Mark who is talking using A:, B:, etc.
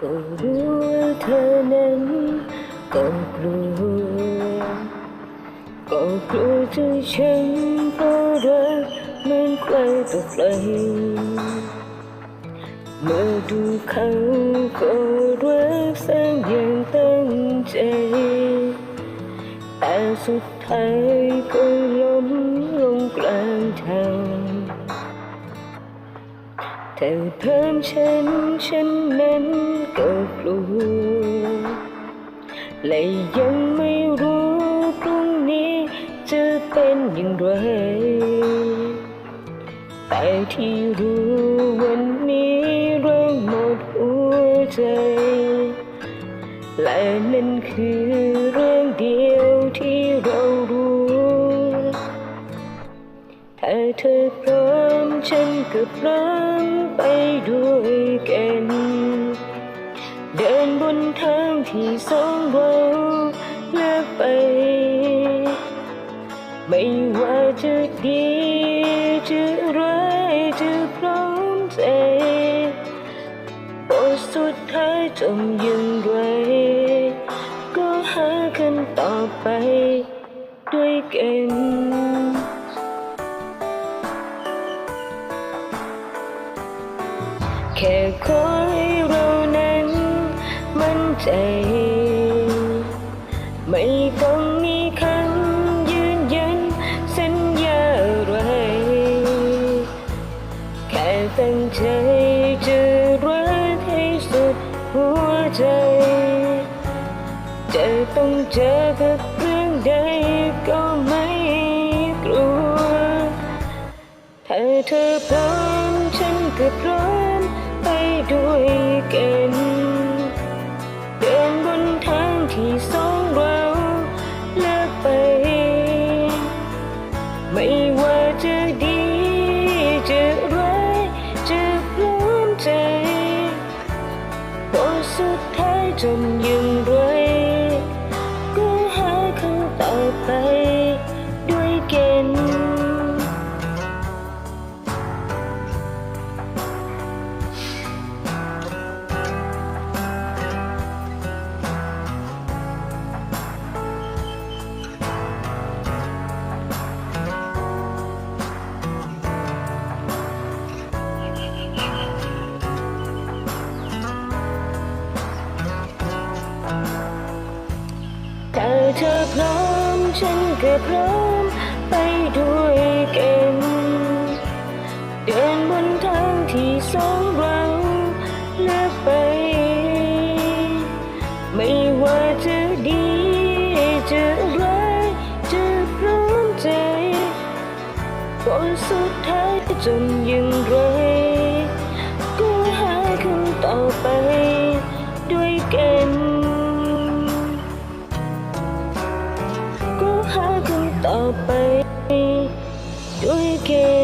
A: ก็รู้ว่าเธอนั้นก็กลัวก็กลัวใจฉันเพราะรักมันไกลต่อไกลเมื่อดูเขาก็รักแสนอย่างตั้งใจแต่สุดท้ายก็ เธอเพิ่มฉันฉันนั้นก็กลัวและยังไม่รู้พรุ่งนี้จะเป็นอย่างไร แต่ที่รู้วันนี้เริ่มหมดหัวใจ และนั่นคือเรื่องเดียวที่ ถ้าเธอพร้อมฉันก็พร้อมไปด้วยกัน เดินบนทางที่สองเราเลือกไป ไม่ว่าจะดีจะร้ายจะพร้อมใจบทสุดท้ายจมย่างไรก็หาคำตอไปด้วยกัน ค่ขอให้เรานั้นมั่นใจ ไม่ต้องมีคำยืนยันสัญญาอะไร แค่ตั้งใจจะรักให้สุดหัวใจ จะต้องเจอกับเรื่องใดก็ไม่กลัว ถ้าเธอพร้อมฉันก็พร้อม ด้วยกัน เดินบนทางที่สองเราเลือกไป ไม่ว่าจะดีจะร้ายจะพร้อมใจพอสุดท้ายจนย่างไรก็หาคำตอบไป เธอพร้อมฉันก็พร้อมไปด้วยกันเดินบนทางที่สองเราเลือกไป ไม่ว่าจะดีจะร้ายจะพร้อมใจผลสุดท้ายจนย่างไรก็หาคำตอบไปด้วยกัน ไปด้วยกัน